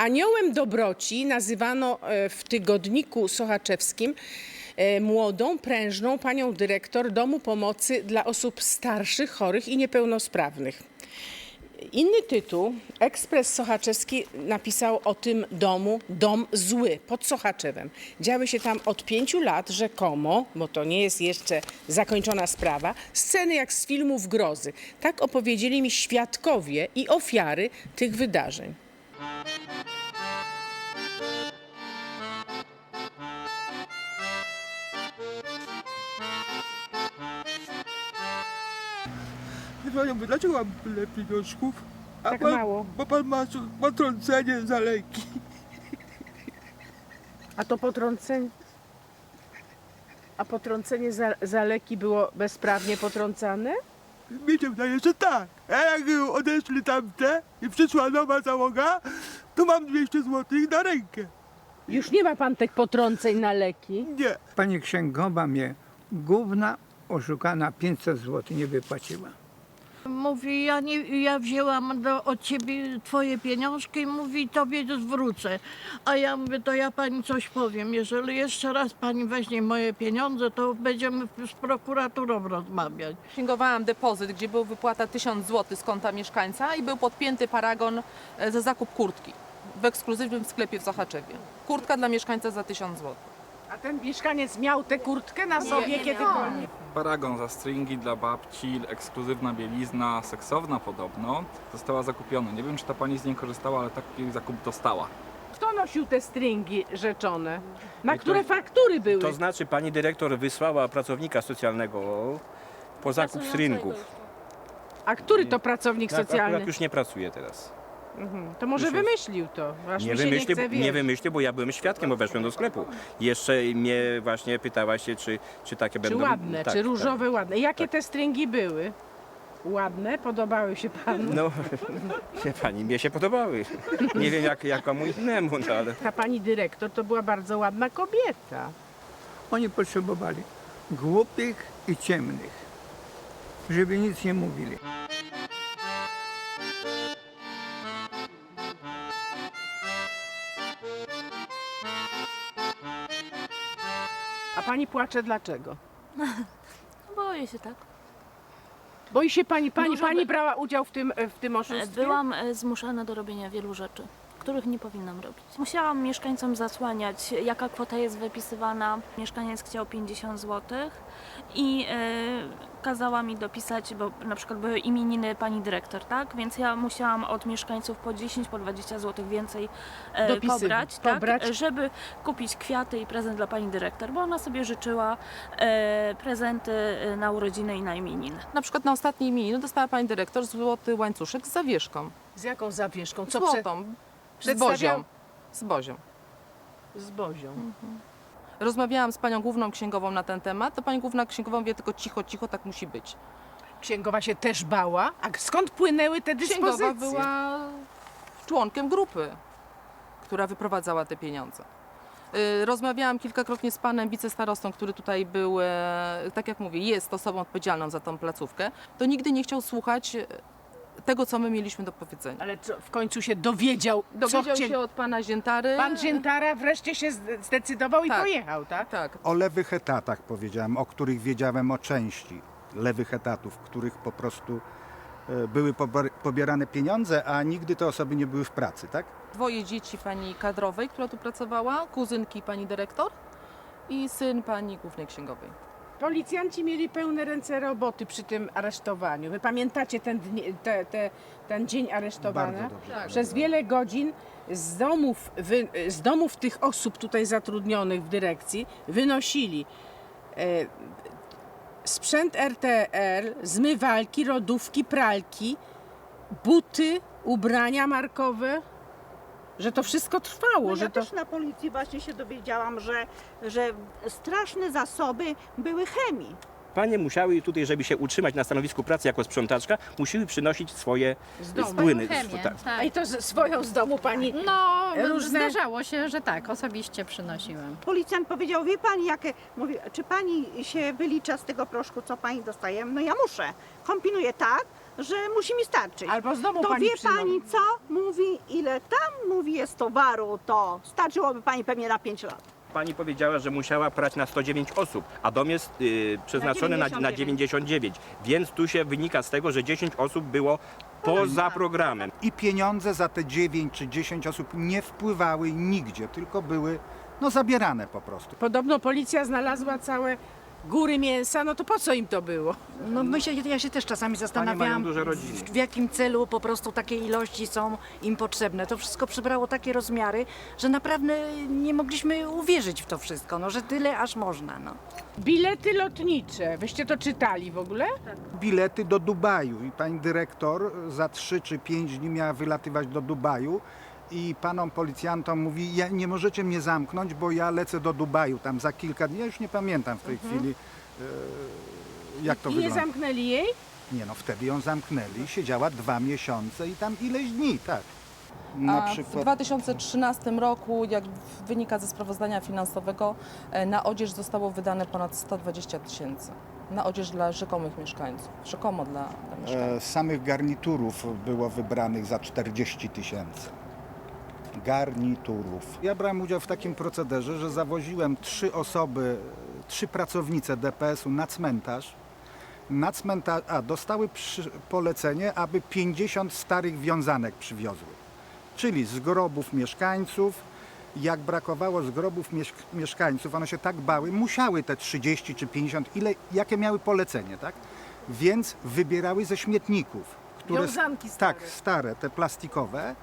Aniołem dobroci nazywano e, w tygodniku sochaczewskim e, młodą, prężną panią dyrektor Domu Pomocy dla osób starszych, chorych i niepełnosprawnych. Inny tytuł, Ekspres Sochaczewski napisał o tym domu Dom Zły pod Sochaczewem. Działy się tam od pięciu lat rzekomo, bo to nie jest jeszcze zakończona sprawa, sceny jak z filmów grozy. Tak opowiedzieli mi świadkowie i ofiary tych wydarzeń. Panią, dlaczego mam tyle pieniążków? A Tak pan, mało. Bo pan ma potrącenie za leki. A to potrącenie... A potrącenie za, za leki było bezprawnie potrącane? Mi się wydaje, że tak. A jak odeszli tamte i przyszła nowa załoga, to mam 200 zł na rękę. Już nie ma pan tych potrąceń na leki? Nie. Pani księgowa mnie gówna oszukana 500 zł nie wypłaciła. Mówi, ja, nie, ja wzięłam do, od ciebie twoje pieniążki i mówi, tobie to zwrócę. A ja mówię, to ja pani coś powiem. Jeżeli jeszcze raz pani weźmie moje pieniądze, to będziemy z prokuraturą rozmawiać. Księgowałam depozyt, gdzie była wypłata 1000 zł z konta mieszkańca i był podpięty paragon e, za zakup kurtki w ekskluzywnym sklepie w Sochaczewie. Kurtka dla mieszkańca za 1000 zł. A ten mieszkaniec miał tę kurtkę na sobie kiedykolwiek? Paragon za stringi dla babci, ekskluzywna bielizna, seksowna podobno, została zakupiona. Nie wiem, czy ta pani z niej korzystała, ale taki zakup dostała. Kto nosił te stringi rzeczone? Na to- które faktury były? To znaczy pani dyrektor wysłała pracownika socjalnego po zakup stringów. A który to pracownik No, akurat socjalny? już nie pracuje teraz. Mhm. To może wyszło- wymyślił to. Aż Nie mi się wymyślił, nie, chce nie wierzyć. wymyślił, bo ja byłem świadkiem, bo weszłem do sklepu. Jeszcze mnie właśnie pytała się, czy, czy takie Czy będą... ładne, Tak, czy różowe ładne. Jakie Tak. te stringi były? Ładne? Podobały się panu? Tak. No, wie pani, mnie się podobały. Nie wiem jak, jak komu innemu, no ale... Ta pani dyrektor to była bardzo ładna kobieta. Oni potrzebowali głupich i ciemnych, żeby nic nie mówili. A pani płacze dlaczego? Boję się tak. Boi się pani, pani, Dużo pani by- brała udział w tym, w tym E, oszustwie? Byłam e, zmuszana do robienia wielu rzeczy, których nie powinnam robić. Musiałam mieszkańcom zasłaniać, jaka kwota jest wypisywana. Mieszkaniec chciał 50 zł i e, kazała mi dopisać, bo na przykład były imieniny pani dyrektor, tak? Więc ja musiałam od mieszkańców po 10, po 20 zł więcej e, Dopisywać, pobrać, tak? pobrać. żeby kupić kwiaty i prezent dla pani dyrektor, bo ona sobie życzyła e, prezenty e, na urodziny i na imieniny. Na przykład na ostatniej imieniny dostała pani dyrektor złoty łańcuszek z zawieszką. Z jaką zawieszką? Co Złotą. Z bozią. Z bozią. z bozią? Rozmawiałam z panią główną księgową na ten temat, to pani główna księgowa wie tylko cicho, cicho, tak musi być. Księgowa się też bała? A skąd płynęły te Księgowa dyspozycje? była członkiem grupy, która wyprowadzała te pieniądze. Y, Rozmawiałam kilkakrotnie z panem wicestarostą, który tutaj był, e, tak jak mówię, jest osobą odpowiedzialną za tą placówkę. To nigdy nie chciał słuchać e, tego, co my mieliśmy do powiedzenia. Ale co, w końcu się dowiedział, Dowiedział co chcieli... się od pana Ziętary. Pan Ziętara wreszcie się zde- zdecydował i Tak. pojechał, tak? Tak. O lewych etatach powiedziałem, o których wiedziałem o części lewych etatów, w których po prostu e, były pobar- pobierane pieniądze, a nigdy te osoby nie były w pracy, tak? Dwoje dzieci pani kadrowej, która tu pracowała, kuzynki pani dyrektor i syn pani głównej księgowej. Policjanci mieli pełne ręce roboty przy tym aresztowaniu. Wy pamiętacie ten, dni, te, te, ten dzień aresztowania? Dobrze. Przez wiele godzin z domów, wy, z domów tych osób tutaj zatrudnionych w dyrekcji wynosili e, sprzęt RTR, zmywalki, lodówki, pralki, buty, ubrania markowe, że to wszystko trwało, No że ja to... też na policji właśnie się dowiedziałam, że, że straszne zasoby były chemii. Panie musiały tutaj, żeby się utrzymać na stanowisku pracy jako sprzątaczka, musiły przynosić swoje Z domu. płyny. Chemię, Tak. A i to z, swoją z domu pani No, Różne- zdarzało się, że tak, osobiście przynosiłem. Policjant powiedział, wie pani jakie, mówi, czy pani się wylicza z tego proszku, co pani dostaje? No ja muszę. Kombinuję tak, że musi mi starczyć. Albo z domu to pani wie przynosi. pani co? Mówi, ile tam mówi jest towaru, to starczyłoby pani pewnie na 5 lat. Pani powiedziała, że musiała prać na 109 osób, a dom jest y, przeznaczony na, na 99, więc tu się wynika z tego, że 10 osób było poza programem. I pieniądze za te 9 czy 10 osób nie wpływały nigdzie, tylko były no, zabierane po prostu. Podobno policja znalazła całe góry mięsa, no to po co im to było? No myślę, ja się też czasami zastanawiałam, duże rodziny. w, w jakim celu po prostu takie ilości są im potrzebne. To wszystko przybrało takie rozmiary, że naprawdę nie mogliśmy uwierzyć w to wszystko, no, że tyle aż można. No. Bilety lotnicze, wyście to czytali w ogóle? bilety do Dubaju i pani dyrektor za 3 czy 5 dni miała wylatywać do Dubaju i panom policjantom mówi, ja, nie możecie mnie zamknąć, bo ja lecę do Dubaju tam za kilka dni, ja już nie pamiętam w tej chwili e, jak to I nie wygląda. zamknęli jej? Nie no, wtedy ją zamknęli, siedziała dwa miesiące i tam ileś dni, tak. Na A w przykład 2013 roku, jak wynika ze sprawozdania finansowego, e, na odzież zostało wydane ponad 120 tysięcy. Na odzież dla rzekomych mieszkańców. Rzekomo dla, dla mieszkańców. e, samych garniturów było wybranych za 40 tysięcy. Garniturów. Ja brałem udział w takim procederze, że zawoziłem trzy osoby, trzy pracownice DPS-u na cmentarz. Na cmentarz, a dostały przy, polecenie, aby 50 starych wiązanek przywiozły. Czyli z grobów mieszkańców. Jak brakowało z grobów mieszk- mieszkańców, one się tak bały, musiały te 30 czy 50, ile, jakie miały polecenie, tak? Więc wybierały ze śmietników. Które, Wiązanki stare. Tak, stare, te plastikowe.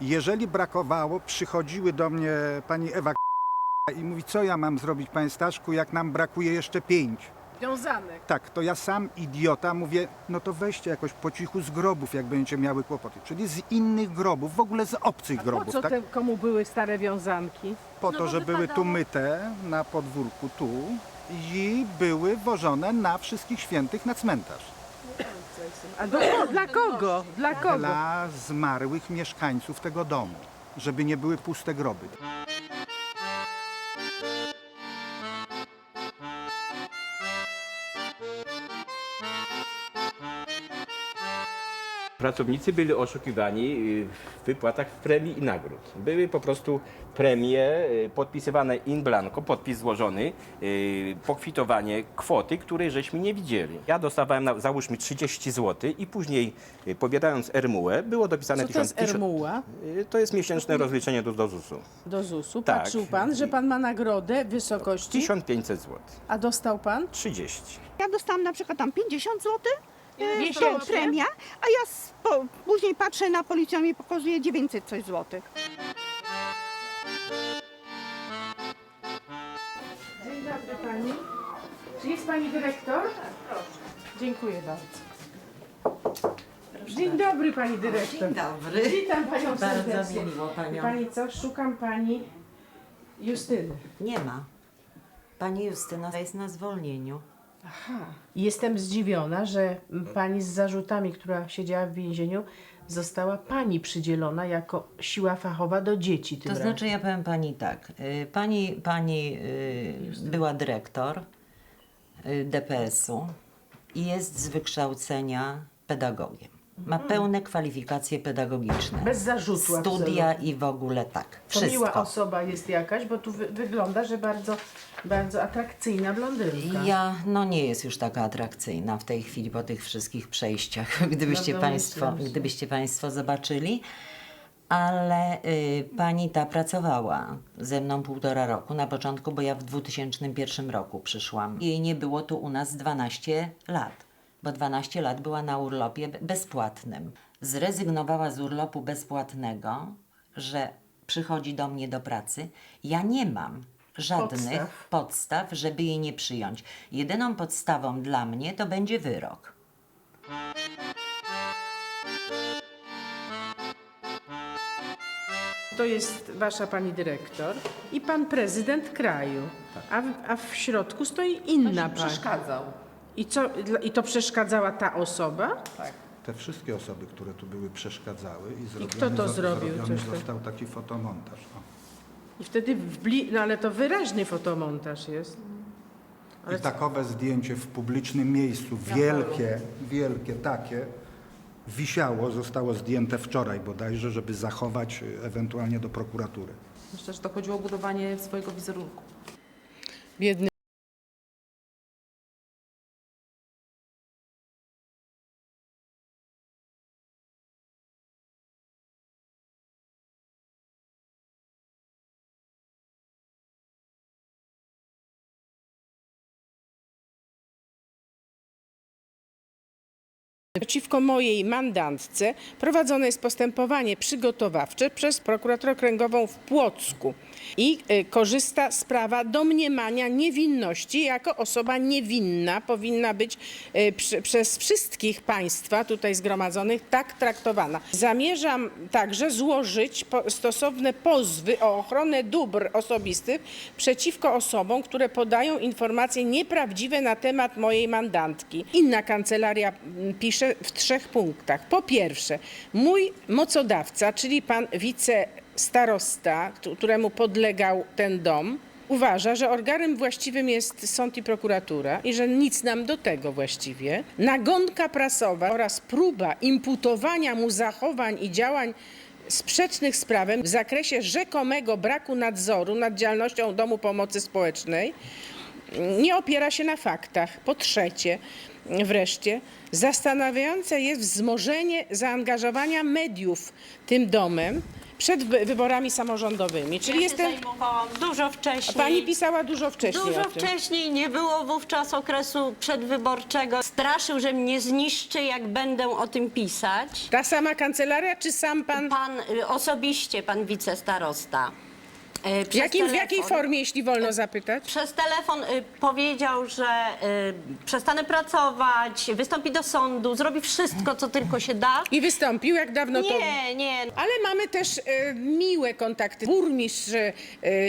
Jeżeli brakowało, przychodziły do mnie pani Ewa i mówi, co ja mam zrobić, panie Staszku, jak nam brakuje jeszcze pięć. Wiązanek. Tak, to ja sam idiota mówię, no to weźcie jakoś po cichu z grobów, jak będziecie miały kłopoty. Czyli z innych grobów, w ogóle z obcych Po grobów, co tak? te, komu były stare wiązanki? Po No to, bo że były tu wypadało- myte na podwórku tu i były wożone na wszystkich świętych na cmentarz. A do, dla kogo? Dla kogo? Dla zmarłych mieszkańców tego domu, żeby nie były puste groby. Pracownicy byli oszukiwani y, w wypłatach premii i nagród. Były po prostu premie y, podpisywane in blanco, podpis złożony, y, pokwitowanie kwoty, której żeśmy nie widzieli. Ja dostawałem, na, załóżmy, 30 zł i później pobierając RMUE było dopisane Co to jest 1000 Ermuła y, To jest miesięczne rozliczenie do, do ZUS-u. do ZUS-u? Tak. Patrzył pan, że pan ma nagrodę w wysokości, 1500 zł. a dostał pan? 30. Ja dostałam na przykład tam 50 zł, e, Miesięcznie? to premia, a ja s- po, później patrzę na policję i mi pokazuje 900 coś złotych. Dzień dobry pani. Czy jest pani dyrektor? Proszę. Dziękuję bardzo. Dzień dobry pani dyrektor. Dzień dobry. Witam panią Bardzo serdecznie. mi miło panią. Pani co? Szukam pani Justyny. Nie ma. Pani Justyna jest na zwolnieniu. Aha. Jestem zdziwiona, że pani z zarzutami, która siedziała w więzieniu, została pani przydzielona jako siła fachowa do dzieci. Tym To znaczy ja powiem pani tak. y, Pani, pani y, była dyrektor y, DPS-u i jest z wykształcenia pedagogiem. Ma pełne kwalifikacje pedagogiczne. Bez zarzutu Studia absolutnie. i w ogóle tak. To miła Wszystko. osoba jest jakaś, bo tu wy wygląda, że bardzo, bardzo atrakcyjna blondynka. Ja, no nie jest już taka atrakcyjna w tej chwili po tych wszystkich przejściach, gdybyście, No państwo, gdybyście Państwo zobaczyli. Ale y, pani ta pracowała ze mną półtora roku na początku, bo ja w 2001 roku przyszłam. Jej nie było tu u nas 12 lat, bo 12 lat była na urlopie be- bezpłatnym. Zrezygnowała z urlopu bezpłatnego, że przychodzi do mnie do pracy. Ja nie mam żadnych Podstaw. podstaw, żeby jej nie przyjąć. Jedyną podstawą dla mnie to będzie wyrok. To jest wasza pani dyrektor i pan prezydent kraju. A, w, a w środku stoi inna pani. Przeszkadzał. I, co, I to przeszkadzała ta osoba? Te wszystkie osoby, które tu były, przeszkadzały i zrobiony, kto to zo- zrobił? zrobiony Coś to- został taki fotomontaż. O. I wtedy w bli... No ale to wyraźny fotomontaż jest. I takowe zdjęcie w publicznym miejscu, wielkie, wielkie takie, wisiało, zostało zdjęte wczoraj bodajże, żeby zachować y, ewentualnie do prokuratury. Myślę, że to chodziło o budowanie swojego wizerunku. Biedny Przeciwko mojej mandantce prowadzone jest postępowanie przygotowawcze przez prokuraturę okręgową w Płocku i y, korzysta z prawa domniemania niewinności jako osoba niewinna powinna być y, przez wszystkich państwa tutaj zgromadzonych tak traktowana. Zamierzam także złożyć stosowne pozwy o ochronę dóbr osobistych przeciwko osobom, które podają informacje nieprawdziwe na temat mojej mandantki. Inna kancelaria pisze w trzech punktach. Po pierwsze, mój mocodawca, czyli pan wicestarosta, któ- któremu podlegał ten dom, uważa, że organem właściwym jest sąd i prokuratura i że nic nam do tego właściwie. Nagonka prasowa oraz próba imputowania mu zachowań i działań sprzecznych z prawem w zakresie rzekomego braku nadzoru nad działalnością Domu Pomocy Społecznej nie opiera się na faktach. Po trzecie, wreszcie, zastanawiające jest wzmożenie zaangażowania mediów tym domem przed wy- wyborami samorządowymi. Czyli ja jestem. się zajmowałam dużo wcześniej. Pani pisała dużo wcześniej. Dużo o tym. wcześniej, nie było wówczas okresu przedwyborczego. Straszył, że mnie zniszczy, jak będę o tym pisać. Ta sama kancelaria, czy sam pan? Pan y, osobiście, pan wicestarosta. Y, W, przez jakim, w jakiej telefon- formie, jeśli wolno zapytać? Przez telefon y, powiedział, że y, przestanę pracować, wystąpi do sądu, zrobi wszystko, co tylko się da. I wystąpił, jak dawno to. Nie, nie. Ale mamy też e, miłe kontakty. Burmistrz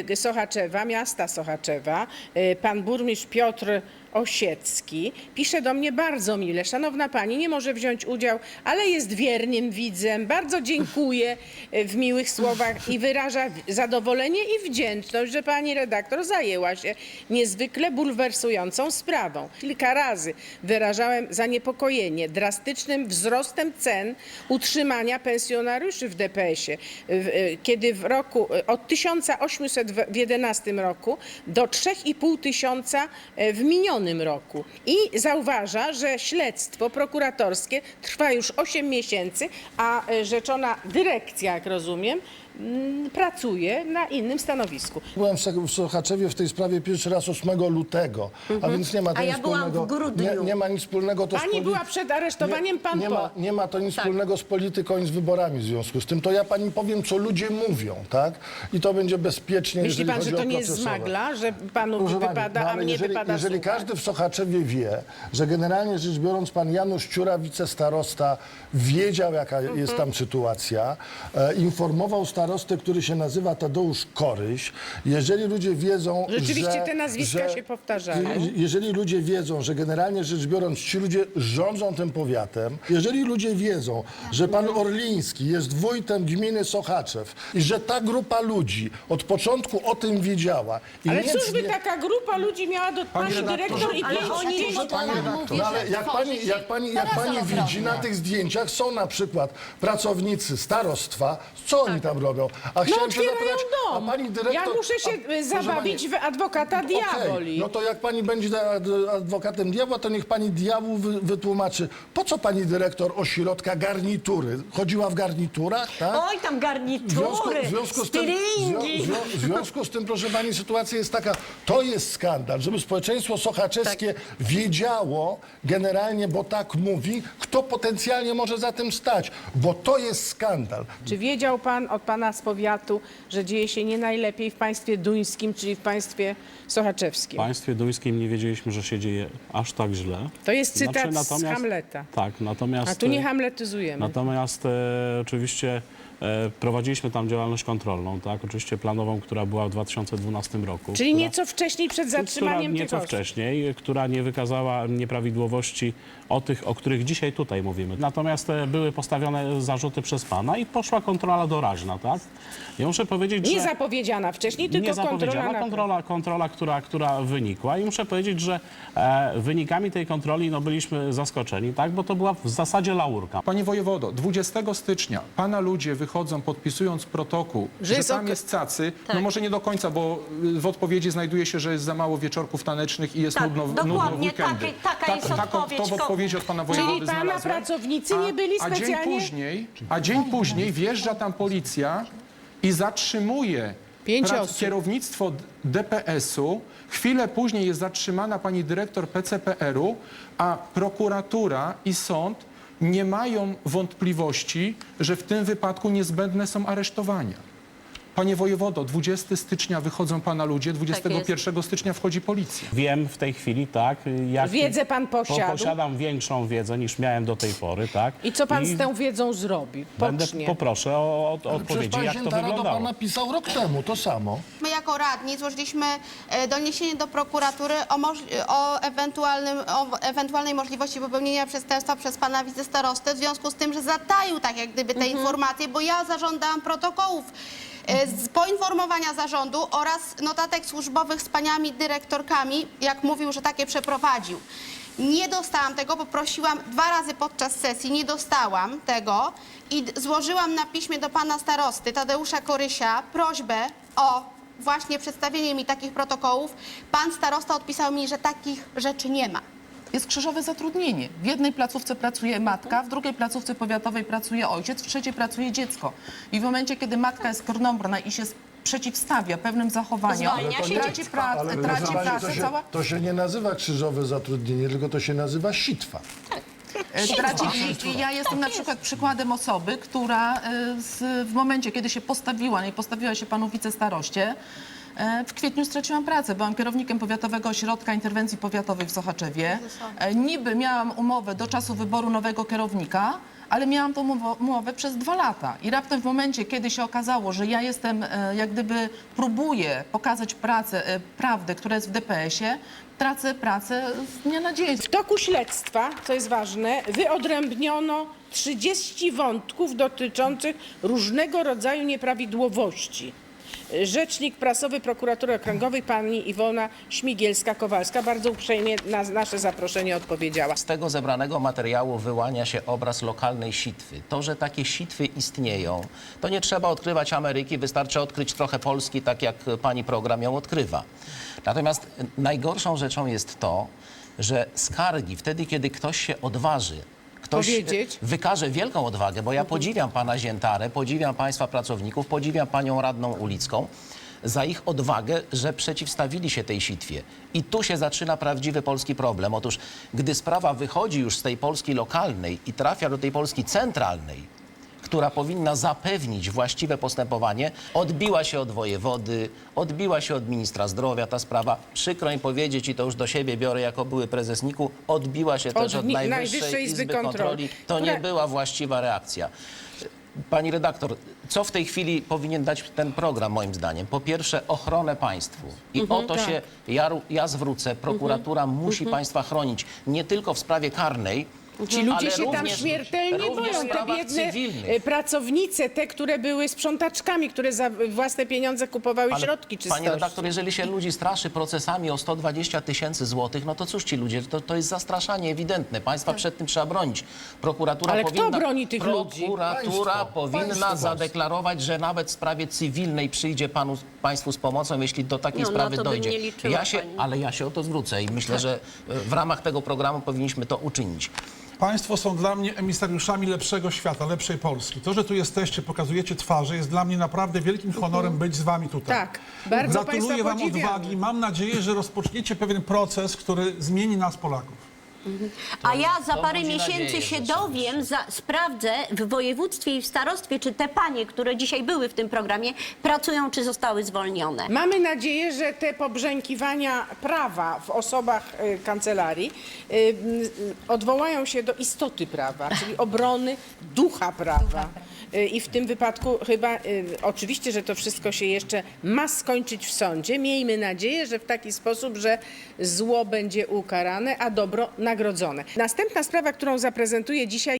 e, Sochaczewa, miasta Sochaczewa, e, pan burmistrz Piotr Osiecki, pisze do mnie bardzo mile. Szanowna pani, nie może wziąć udziału, ale jest wiernym widzem. Bardzo dziękuję e, w miłych słowach i wyraża zadowolenie i wdzięczność, że pani redaktor zajęła się niezwykle bulwersującą sprawą. Kilka razy wyrażałem zaniepokojenie drastycznym wzrostem cen utrzymania pensjonariuszy w DPS-ie. E, Kiedy w roku e, od 1800 w 11 roku do 3,5 tysiąca w minionym roku. I zauważa, że śledztwo prokuratorskie trwa już 8 miesięcy, a e, rzeczona dyrekcja, jak rozumiem, mm, pracuje na innym stanowisku. Byłem w w Sochaczewie w tej sprawie pierwszy raz 8 lutego, a więc nie ma to A nic ja byłam wspólnego. w grudniu. Nie, nie ma nic wspólnego to z Pani poli- była przed aresztowaniem, pan nie po. ma, nie ma to nic Tak. wspólnego z polityką ani z wyborami w związku z tym. To ja pani powiem, co ludzie mówią, tak? I to będzie bezpiecznie, Myśli jeżeli pan, chodzi że to o nie jest procesowe. zmagla, że panu Proszę pani, wypada, no a ale mnie jeżeli, wypada jeżeli słuchać? każdy w Sochaczewie wie, że generalnie rzecz biorąc pan Janusz Ciura, wicestarosta, wiedział jaka Mhm. jest tam sytuacja, e, informował starostę, który się nazywa Tadeusz Koryś. Jeżeli ludzie wiedzą, Rzeczywiście że, te nazwiska że, się powtarzają. je- Jeżeli ludzie wiedzą, że generalnie rzecz biorąc ci ludzie rządzą tym powiatem, jeżeli ludzie wiedzą, że pan Orliński jest wójtem gminy Sochaczew i że ta grupa ludzi od początku o tym wiedziała i Ale nic cóż by nie... tak- taka grupa ludzi miała do pani dyrektor i Ale pięć oni pięć- No ale jak pani, jak pani, jak pani widzi, na tych zdjęciach są na przykład pracownicy starostwa, co oni tam robią? A No chciałem się otwierają zapytać, dom. a pani dyrektor... Ja muszę się a, y, proszę zabawić pani, w adwokata Okej, diaboli. No to jak pani będzie ad- adwokatem diabła, to niech pani diabłu wy, wytłumaczy, po co pani dyrektor ośrodka garnitury? Chodziła w garniturach, tak? Oj, tam W garnitury, związku, w, związku z tym, w, zwią- w związku z tym, proszę pani, sytuacja jest taka, to jest skandal, żeby społeczeństwo sochaczewskie wiedziało generalnie, bo tak mówi, kto potencjalnie może za tym stać, bo to jest skandal. Czy wiedział pan od pana z powiatu, że dzieje się nie najlepiej w państwie duńskim, czyli w państwie W sochaczewskim? państwie duńskim nie wiedzieliśmy, że się dzieje aż tak źle. To jest cytat Znaczy, z Hamleta. Tak, natomiast... A tu nie e, hamletyzujemy. Natomiast e, oczywiście Prowadziliśmy tam działalność kontrolną, tak? Oczywiście planową, która była w 2012 roku. Czyli która, nieco wcześniej przed która zatrzymaniem tych nieco wcześniej, która nie wykazała nieprawidłowości o tych, o których dzisiaj tutaj mówimy. Natomiast e, były postawione zarzuty przez pana i poszła kontrola doraźna, tak? Ja muszę powiedzieć, Nie że... zapowiedziana wcześniej, tylko nie kontrola zapowiedziana na... kontrola, kontrola która, która wynikła i muszę powiedzieć, że e, wynikami tej kontroli no, byliśmy zaskoczeni, tak? bo to była w zasadzie laurka. Panie wojewodo, 20 stycznia pana ludzie wychodzą podpisując protokół, Że że, jest tam ok- jest cacy. Tak. No może nie do końca, bo y, w odpowiedzi znajduje się, że jest za mało wieczorków tanecznych i jest Tak, nudno, nudno w dokładnie, weekendy. takie- taka jest taką, odpowiedź. To w odpowiedzi od pana wojewody Czyli pana znalazłem. pracownicy nie byli A dzień specjalnie... później, a dzień później wjeżdża tam policja i zatrzymuje Pięć prac- osób. kierownictwo DPS-u. Chwilę później jest zatrzymana pani dyrektor PCPR-u, a prokuratura i sąd nie mają wątpliwości, że w tym wypadku niezbędne są aresztowania. Panie wojewodo, 20 stycznia wychodzą pana ludzie, 21 stycznia wchodzi policja. Wiem w tej chwili, tak, jak... Wiedzę pan po- posiadł. Posiadam większą wiedzę niż miałem do tej pory, tak? I co pan z tą wiedzą zrobi? Będę, Pocznie. poproszę o, o odpowiedzi, pan jak to do wyglądało. pana pisał rok temu, to samo. My jako radni złożyliśmy e, doniesienie do prokuratury o, moż- o, ewentualnym, o ewentualnej możliwości popełnienia przestępstwa przez pana wicestarostę w związku z tym, że zataił tak jak gdyby te informacje, bo ja zażądałam protokołów z poinformowania zarządu oraz notatek służbowych z paniami dyrektorkami, jak mówił, że takie przeprowadził. Nie dostałam tego, poprosiłam dwa razy podczas sesji, nie dostałam tego i złożyłam na piśmie do pana starosty Tadeusza Korysia prośbę o właśnie przedstawienie mi takich protokołów. Pan starosta odpisał mi, że takich rzeczy nie ma. Jest krzyżowe zatrudnienie. W jednej placówce pracuje matka, w drugiej placówce powiatowej pracuje ojciec, w trzeciej pracuje dziecko. I w momencie, kiedy matka jest kornombrna i się przeciwstawia pewnym zachowaniom, Zwalnia się traci, dziecko. Ale traci pracę, to, się, cała... to się nie nazywa krzyżowe zatrudnienie, tylko to się nazywa sitwa. E, Traci, i, I ja jestem na przykład przykładem osoby, która e, z, w momencie, kiedy się postawiła, nie postawiła się panu wicestaroście, w kwietniu straciłam pracę. Byłam kierownikiem Powiatowego Ośrodka Interwencji Powiatowej w Sochaczewie. E, Niby miałam umowę do czasu wyboru nowego kierownika, ale miałam tą umo- umowę przez dwa lata. I raptem w momencie, kiedy się okazało, że ja jestem, e, jak gdyby próbuję pokazać pracę, e, prawdę, która jest w DPS-ie, tracę pracę z dnia na dzień. W toku śledztwa, co jest ważne, wyodrębniono 30 wątków dotyczących różnego rodzaju nieprawidłowości. Rzecznik prasowy prokuratury okręgowej pani Iwona Śmigielska-Kowalska bardzo uprzejmie na nasze zaproszenie odpowiedziała. Z tego zebranego materiału wyłania się obraz lokalnej sitwy. To, że takie sitwy istnieją, to nie trzeba odkrywać Ameryki, wystarczy odkryć trochę Polski, tak jak pani program ją odkrywa. Natomiast najgorszą rzeczą jest to, że skargi, wtedy kiedy ktoś się odważy, ktoś Powiedzieć? wykaże wielką odwagę, bo ja podziwiam pana Ziętarę, podziwiam państwa pracowników, podziwiam panią radną Ulicką, za ich odwagę, że przeciwstawili się tej sitwie. I tu się zaczyna prawdziwy polski problem. Otóż, gdy sprawa wychodzi już z tej Polski lokalnej i trafia do tej Polski centralnej, która powinna zapewnić właściwe postępowanie, odbiła się od wojewody, odbiła się od ministra zdrowia ta sprawa. Przykro mi powiedzieć, i to już do siebie biorę jako były prezes NIK-u, odbiła się Od też od Najwyższej, Najwyższej Izby Izby, Kontroli, Kontroli. To która- nie była właściwa reakcja. Pani redaktor, co w tej chwili powinien dać ten program moim zdaniem? Po pierwsze ochronę państwu. I Mhm, o to tak. się ja, ja zwrócę. Prokuratura musi mhm. państwa chronić nie tylko w sprawie karnej, Ci ludzie ale się tam również- śmiertelnie również boją. Te sprawach biedne cywilnych. e, pracownice, te, które były sprzątaczkami, które za własne pieniądze kupowały Ale, środki czystości. Panie redaktor, jeżeli się ludzi straszy procesami o 120 tysięcy złotych, no to cóż ci ludzie, to, to jest zastraszanie ewidentne. Państwa przed tym trzeba bronić. Prokuratura Ale kto powinna, broni tych ludzi? Prokuratura Państwo. powinna Państwo zadeklarować, że nawet w sprawie cywilnej przyjdzie panu, państwu z pomocą, jeśli do takiej No, na sprawy to bym dojdzie. nie liczyła, ja się, pani. ale ja się o to zwrócę i myślę, że e, w ramach tego programu powinniśmy to uczynić. Państwo są dla mnie emisariuszami lepszego świata, lepszej Polski. To, że tu jesteście, pokazujecie twarze, jest dla mnie naprawdę wielkim honorem być z wami tutaj. Tak, bardzo Gratuluję wam podziwiamy. odwagi. Mam nadzieję, że rozpoczniecie pewien proces, który zmieni nas Polaków. A ja za to parę budzi miesięcy nadzieję, się rzeczywiście. dowiem, za, sprawdzę w województwie i w starostwie, czy te panie, które dzisiaj były w tym programie, pracują, czy zostały zwolnione. Mamy nadzieję, że te pobrzękiwania prawa w osobach e, kancelarii e, m, odwołają się do istoty prawa, czyli obrony ducha prawa. Y, I w tym wypadku chyba y, oczywiście, że to wszystko się jeszcze ma skończyć w sądzie. Miejmy nadzieję, że w taki sposób, że zło będzie ukarane, a dobro nagrodzone. Następna sprawa, którą zaprezentuję dzisiaj